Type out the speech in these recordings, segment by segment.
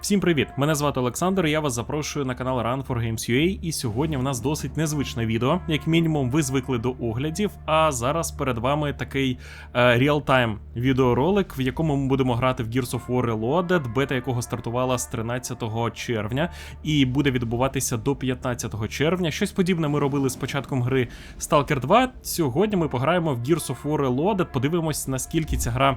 Всім привіт! Мене звати Олександр. Я вас запрошую на канал Run for Games UA, І сьогодні в нас досить незвичне відео. Як мінімум, ви звикли до оглядів. А зараз перед вами такий реал-тайм відеоролик, в якому ми будемо грати в Gears of War Reloaded, бета якого стартувала з 13 червня і буде відбуватися до 15 червня. Щось подібне ми робили з початком гри Stalker 2. Сьогодні ми пограємо в Gears of War Reloaded, Подивимось, наскільки ця гра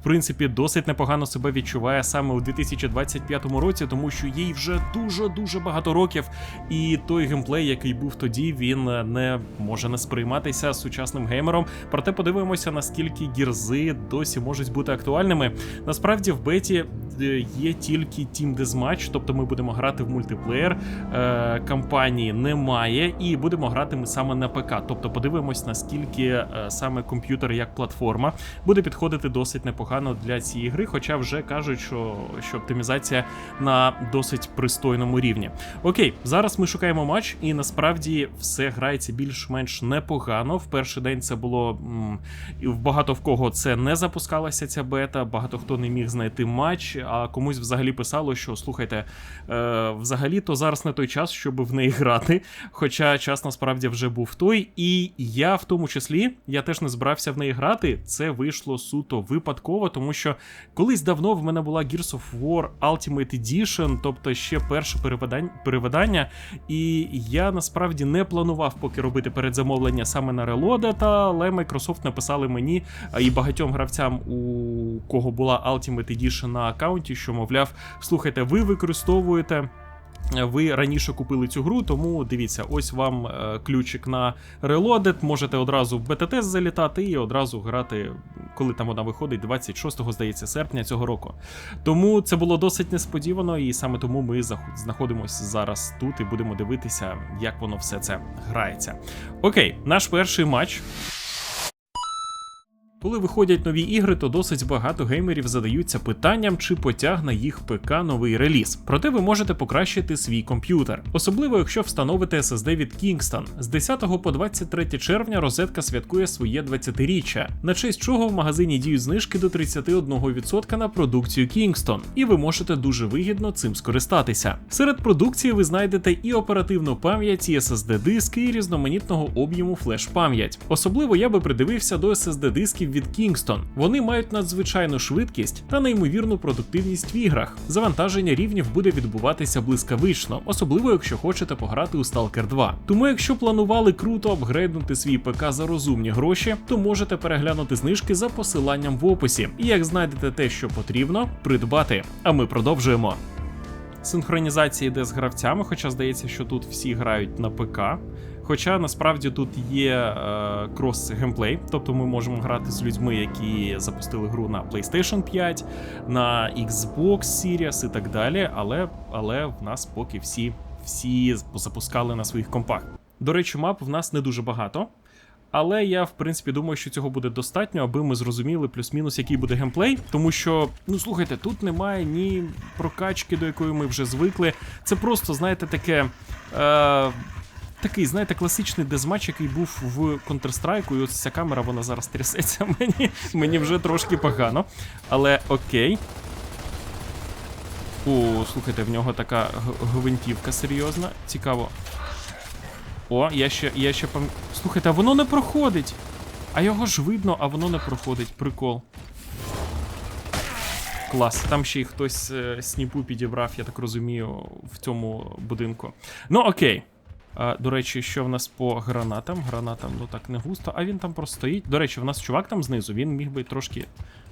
в принципі досить непогано себе відчуває саме у 2025 році, тому що їй вже дуже дуже багато років, і той геймплей, який був тоді, він не може не сприйматися сучасним геймером. Проте подивимося, наскільки гірзи досі можуть бути актуальними. Насправді в беті е, є тільки Team Deathmatch, тобто ми будемо грати в мультиплеєр. Е, кампанії немає, і будемо грати ми саме на ПК. Тобто подивимось, наскільки е, саме комп'ютер як платформа буде підходити досить непогано для цієї гри. Хоча вже кажуть, що, що оптимізація на досить пристойному рівні. Окей, зараз ми шукаємо матч, і насправді все грається більш-менш непогано. В перший день це було багато в кого це не запускалася ця бета, багато хто не міг знайти матч, а комусь взагалі писало, що слухайте, е, взагалі-то зараз не той час, щоб в неї грати. Хоча час насправді вже був той, і я в тому числі я теж не збирався в неї грати. Це вийшло суто випадково, тому що колись давно в мене була Gears of War Ultimate Edition, тобто ще перше перевидання. І я насправді не планував поки робити передзамовлення саме на Reloaded, але Microsoft написали мені і багатьом гравцям, у кого була Ultimate Edition на аккаунті, що мовляв, слухайте, ви використовуєте. Ви раніше купили цю гру, тому дивіться, ось вам е, ключик на Reloaded, Можете одразу в бета залітати і одразу грати, коли там вона виходить, 26 здається, серпня цього року. Тому це було досить несподівано, і саме тому ми знаходимося зараз тут і будемо дивитися, як воно все це грається. Окей, наш перший матч. Коли виходять нові ігри, то досить багато геймерів задаються питанням, чи потягне їх ПК новий реліз. Проте ви можете покращити свій комп'ютер, особливо якщо встановите SSD від Kingston. З 10 по 23 червня розетка святкує своє 20-річчя, на честь чого в магазині діють знижки до 31% на продукцію Kingston, і ви можете дуже вигідно цим скористатися. Серед продукції ви знайдете і оперативну пам'ять, і SSD диски, і різноманітного об'єму флеш-пам'ять. Особливо я би придивився до SSD дисків від Kingston. Вони мають надзвичайну швидкість та неймовірну продуктивність в іграх. Завантаження рівнів буде відбуватися блискавично, особливо якщо хочете пограти у Stalker 2. Тому, якщо планували круто апгрейднути свій ПК за розумні гроші, то можете переглянути знижки за посиланням в описі. І як знайдете те, що потрібно, придбати. А ми продовжуємо. Синхронізація йде з гравцями, хоча здається, що тут всі грають на ПК. Хоча насправді тут є е, крос геймплей, тобто ми можемо грати з людьми, які запустили гру на PlayStation 5, на Xbox Series і так далі. Але, але в нас поки всі, всі запускали на своїх компах. До речі, мап в нас не дуже багато. Але я в принципі думаю, що цього буде достатньо, аби ми зрозуміли плюс-мінус, який буде геймплей. Тому що, ну слухайте, тут немає ні прокачки, до якої ми вже звикли. Це просто, знаєте, таке. Е- Такий, знаєте, класичний дезматч, який був в Counter-Strike, і ось ця камера вона зараз трясеться. Мені мені вже трошки погано. Але окей. О, слухайте, в нього така гвинтівка серйозна. Цікаво. О, я ще я ще пам... Слухайте, а воно не проходить. А його ж видно, а воно не проходить. Прикол. Клас. Там ще й хтось е, сніпу підібрав, я так розумію, в цьому будинку. Ну, окей. А, до речі, що в нас по гранатам? Гранатам, ну так не густо, а він там просто стоїть. До речі, в нас чувак там знизу, він міг би трошки.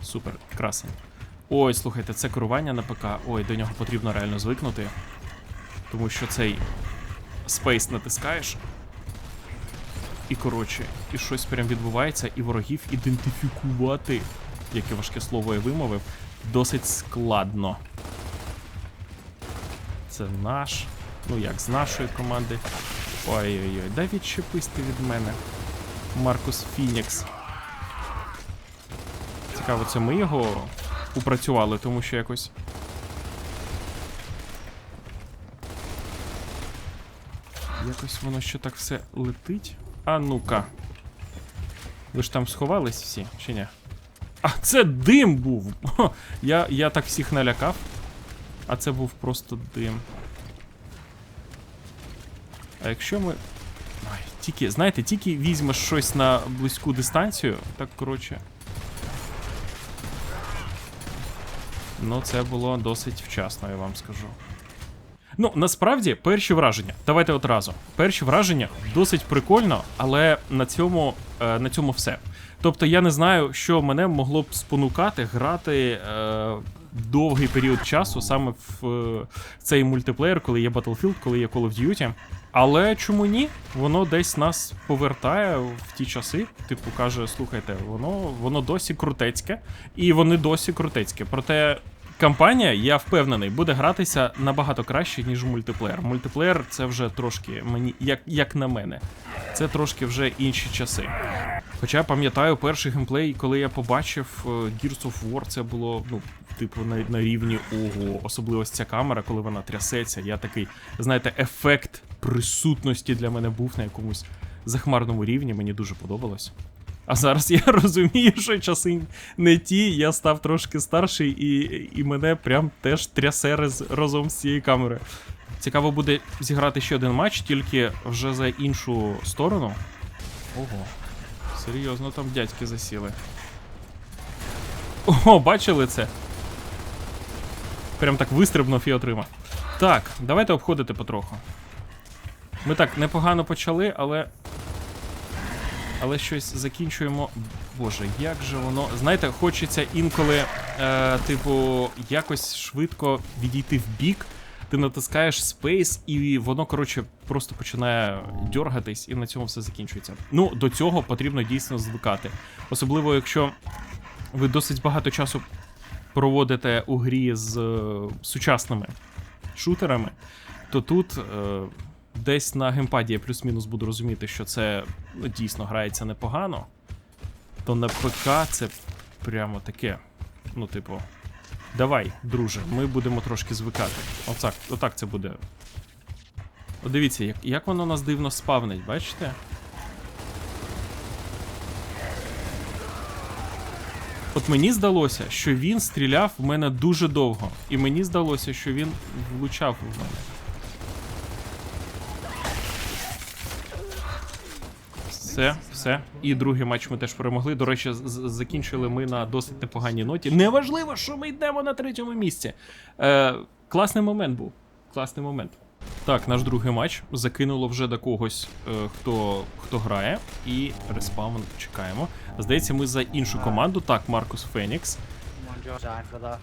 Супер, красень. Ой, слухайте, це керування на ПК. Ой, до нього потрібно реально звикнути. Тому що цей спейс натискаєш. І коротше, і щось прям відбувається, і ворогів ідентифікувати, яке важке слово я вимовив, досить складно. Це наш. Ну як, з нашої команди. Ой-ой-ой, дай відчепись ти від мене. Маркус Фінікс. Цікаво, це ми його упрацювали, тому що якось. Якось воно ще так все летить. А ну-ка. Ви ж там сховались всі, чи ні? А, це дим був! Я, я так всіх налякав. А це був просто дим. А якщо ми. Ай, тільки, знаєте, тільки візьмеш щось на близьку дистанцію, так коротше. Ну, це було досить вчасно, я вам скажу. Ну, насправді, перші враження. Давайте одразу. Перші враження досить прикольно, але на цьому, е, на цьому все. Тобто я не знаю, що мене могло б спонукати грати е, довгий період часу саме в е, цей мультиплеєр, коли є Battlefield, коли є Call of Duty. Але чому ні? Воно десь нас повертає в ті часи. Типу каже: слухайте, воно, воно досі крутецьке, і вони досі крутецьке. Проте кампанія, я впевнений, буде гратися набагато краще, ніж мультиплеєр. Мультиплеєр це вже трошки мені, як, як на мене, це трошки вже інші часи. Хоча пам'ятаю перший геймплей, коли я побачив е, Gears of War, це було, ну, типу, на, на рівні ого. Особливо ця камера, коли вона трясеться. Я такий, знаєте, ефект присутності для мене був на якомусь захмарному рівні, мені дуже подобалось. А зараз я розумію, що часи не ті, я став трошки старший, і, і мене прям теж трясе раз, разом з цією камерою. Цікаво буде зіграти ще один матч, тільки вже за іншу сторону. Ого. Серйозно, там дядьки засіли. О, бачили це? Прям так вистрибнув і отримав. Так, давайте обходити потроху. Ми так непогано почали, але. Але щось закінчуємо. Боже, як же воно. Знаєте, хочеться інколи, е, типу, якось швидко відійти в бік. Ти натискаєш Space, і воно, коротше, просто починає дергатись, і на цьому все закінчується. Ну, до цього потрібно дійсно звикати. Особливо, якщо ви досить багато часу проводите у грі з е, сучасними шутерами, то тут е, десь на геймпаді я плюс-мінус буду розуміти, що це ну, дійсно грається непогано. То на ПК це прямо таке. Ну, типу, давай, друже, ми будемо трошки звикати. Отак, отак це буде. О, дивіться, як, як воно нас дивно спавнить, бачите? От мені здалося, що він стріляв в мене дуже довго. І мені здалося, що він влучав в мене. Все, все. І другий матч ми теж перемогли. До речі, закінчили ми на досить непоганій ноті. Неважливо, що ми йдемо на третьому місці. Е, класний момент був. Класний момент. Так, наш другий матч закинуло вже до когось, е, хто, хто грає, і респаун чекаємо. Здається, ми за іншу команду. Так, Маркус Фенікс. Come on, Joe. Time for that.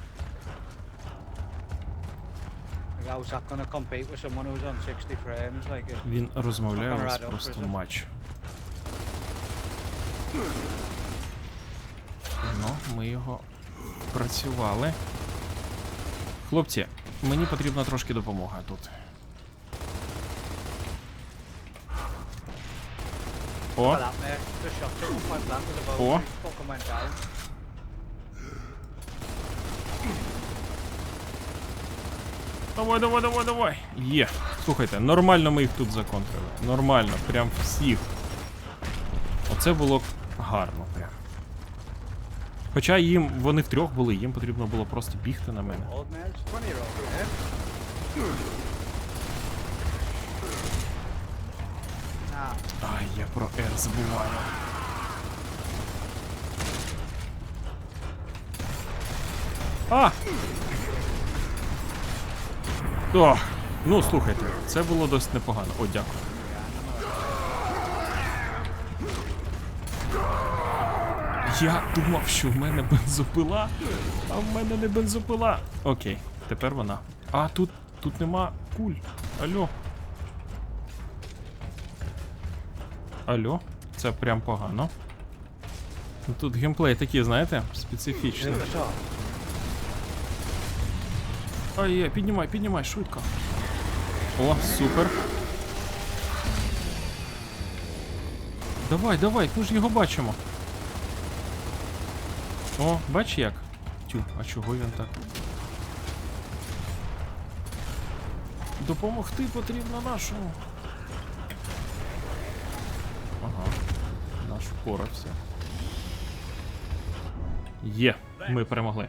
Like, how's that gonna compete with someone who's on 60 frames? Like, it- Він розмовляє у нас просто матч. Ну, ми його працювали. Хлопці, мені потрібна трошки допомога тут. О, down. давай, давай, давай, давай. Є. Слухайте, нормально ми їх тут законтрили. Нормально, прям всіх. Оце було гарно прям. Хоча їм, вони втрьох були, їм потрібно було просто бігти на мене. Old mate, 20 year old? Nah, Ай, я про R забуваю. А! О! Ну, слухайте, це було досить непогано. О, дякую. Я думав, що в мене бензопила, а в мене не бензопила. Окей, тепер вона. А тут, тут нема куль. Алло. Алло, це прям погано. Ну, Тут геймплей такий, знаєте, специфічний. Ай, є, піднімай, піднімай, швидко. О, супер. Давай, давай, ми ж його бачимо. О, бач як? Тю, а чого він так? Допомогти потрібно нашому. Ага. Наш впорався. Є, ми перемогли.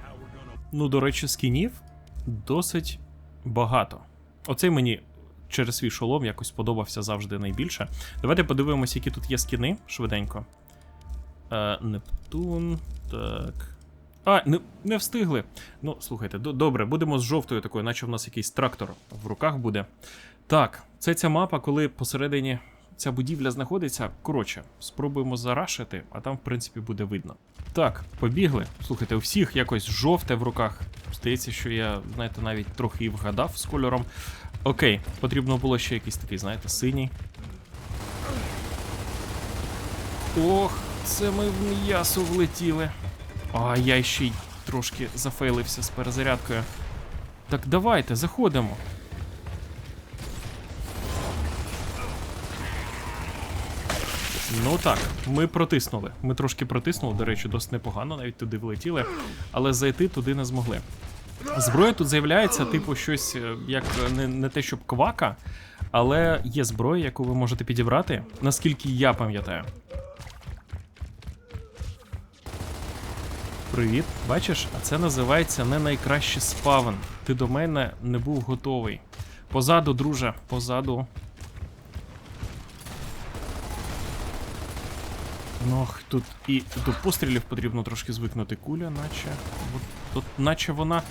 Ну, до речі, скінів досить багато. Оцей мені через свій шолом якось сподобався завжди найбільше. Давайте подивимося, які тут є скіни швиденько. Е, Нептун. Так. А, не, не встигли. Ну, слухайте, до- добре, будемо з жовтою такою, наче в нас якийсь трактор в руках буде. Так, це ця мапа, коли посередині ця будівля знаходиться. Коротше, спробуємо зарашити, а там, в принципі, буде видно. Так, побігли. Слухайте, у всіх якось жовте в руках. Здається, що я, знаєте, навіть трохи і вгадав з кольором. Окей, потрібно було ще якийсь такий, знаєте, синій. Ох, це ми в м'ясо влетіли. А я ще й трошки зафейлився з перезарядкою. Так давайте, заходимо. Ну так, ми протиснули. Ми трошки протиснули, до речі, досить непогано, навіть туди влетіли, але зайти туди не змогли. Зброя тут з'являється, типу, щось е, як е, не, не те, щоб квака, але є зброя, яку ви можете підібрати, наскільки я пам'ятаю. Привіт, бачиш, а це називається не найкращий спавн. Ти до мене не був готовий. Позаду, друже, позаду. Ну, тут і до пострілів потрібно трошки звикнути. Куля, наче. От, наче вона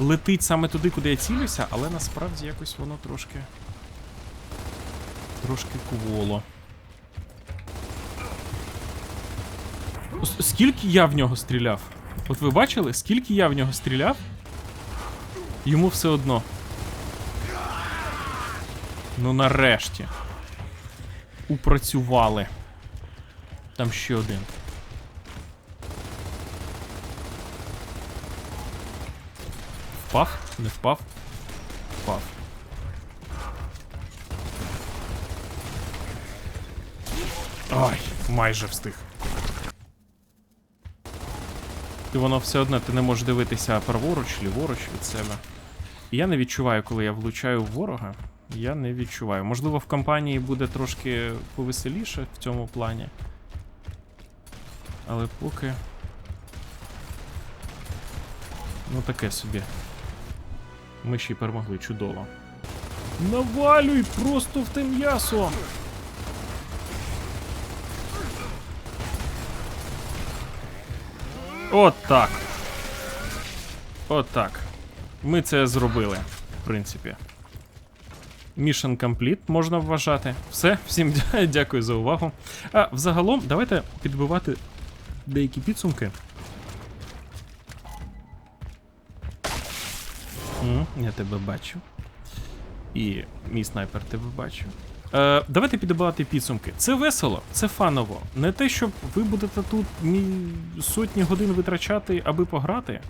летить саме туди, куди я цілюся, але насправді якось воно трошки. Трошки кволо. Скільки я в нього стріляв? От ви бачили, скільки я в нього стріляв? Йому все одно. Ну нарешті. Упрацювали. Там ще один. Впав? Не впав? Впав. Ай, майже встиг. І воно все одно ти не можеш дивитися праворуч, ліворуч від себе. І я не відчуваю, коли я влучаю в ворога. Я не відчуваю. Можливо, в кампанії буде трошки повеселіше в цьому плані. Але поки. Ну таке собі. Ми ще й перемогли чудово. Навалюй просто в те м'ясо! От так. От так. Ми це зробили, в принципі. Mission complete можна вважати. Все, всім дякую за увагу. А взагалом, давайте підбивати деякі підсумки. М, я тебе бачу. І мій снайпер тебе бачу. Е, давайте підбивати підсумки. Це весело, це фаново. Не те, щоб ви будете тут сотні годин витрачати, аби пограти.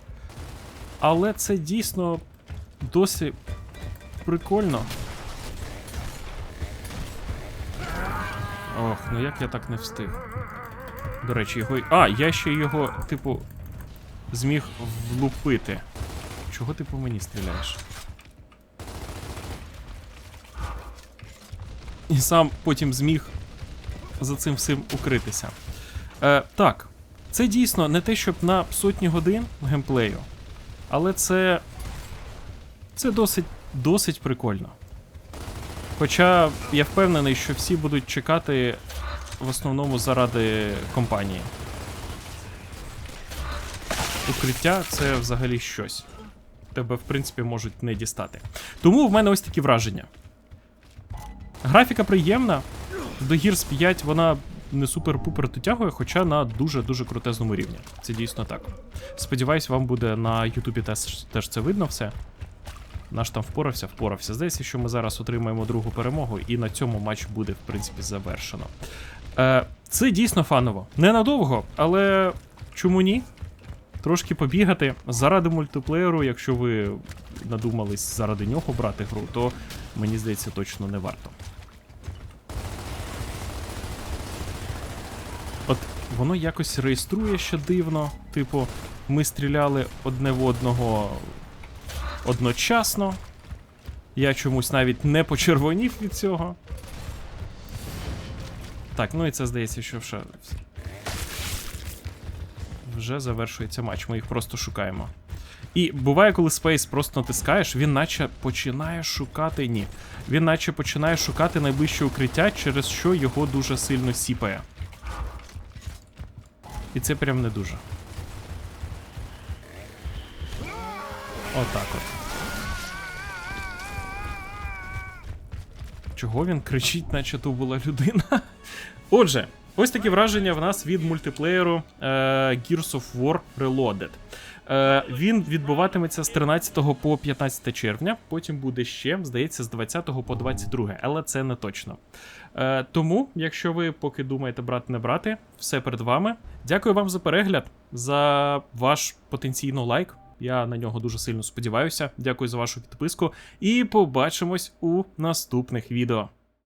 Але це дійсно досить прикольно. Ох, ну як я так не встиг. До речі, його. А, я ще його, типу, зміг влупити. Чого ти по мені стріляєш? І сам потім зміг за цим всім укритися. Е, так, це дійсно не те, щоб на сотні годин геймплею, але це. Це досить, досить прикольно. Хоча я впевнений, що всі будуть чекати в основному заради компанії. Укриття це взагалі щось. Тебе, в принципі, можуть не дістати. Тому в мене ось такі враження. Графіка приємна. До Gears 5 вона не супер-пупер дотягує, хоча на дуже-дуже крутезному рівні. Це дійсно так. Сподіваюсь, вам буде на Ютубі теж, теж це видно все. Наш там впорався, впорався. Здається, що ми зараз отримаємо другу перемогу, і на цьому матч буде, в принципі, завершено. Е, це дійсно фаново. Ненадовго, але чому ні? Трошки побігати заради мультиплеєру, якщо ви надумались заради нього брати гру, то мені здається, точно не варто. От воно якось реєструє ще дивно. Типу, ми стріляли одне в одного одночасно. Я чомусь навіть не почервонів від цього. Так, ну і це здається, що вже. Вже завершується матч. Ми їх просто шукаємо. І буває, коли Space просто натискаєш, він наче починає шукати. Ні. Він наче починає шукати найближче укриття, через що його дуже сильно сіпає. І це прям не дуже. Отак от. Чого він кричить, наче то була людина? Отже, ось такі враження в нас від мультиплеєру е, Gears of War Reloaded. Е, він відбуватиметься з 13 по 15 червня, потім буде ще, здається, з 20 по 22, але це не точно. Е, тому, якщо ви поки думаєте брати не брати, все перед вами. Дякую вам за перегляд, за ваш потенційно лайк. Я на нього дуже сильно сподіваюся. Дякую за вашу підписку. І побачимось у наступних відео.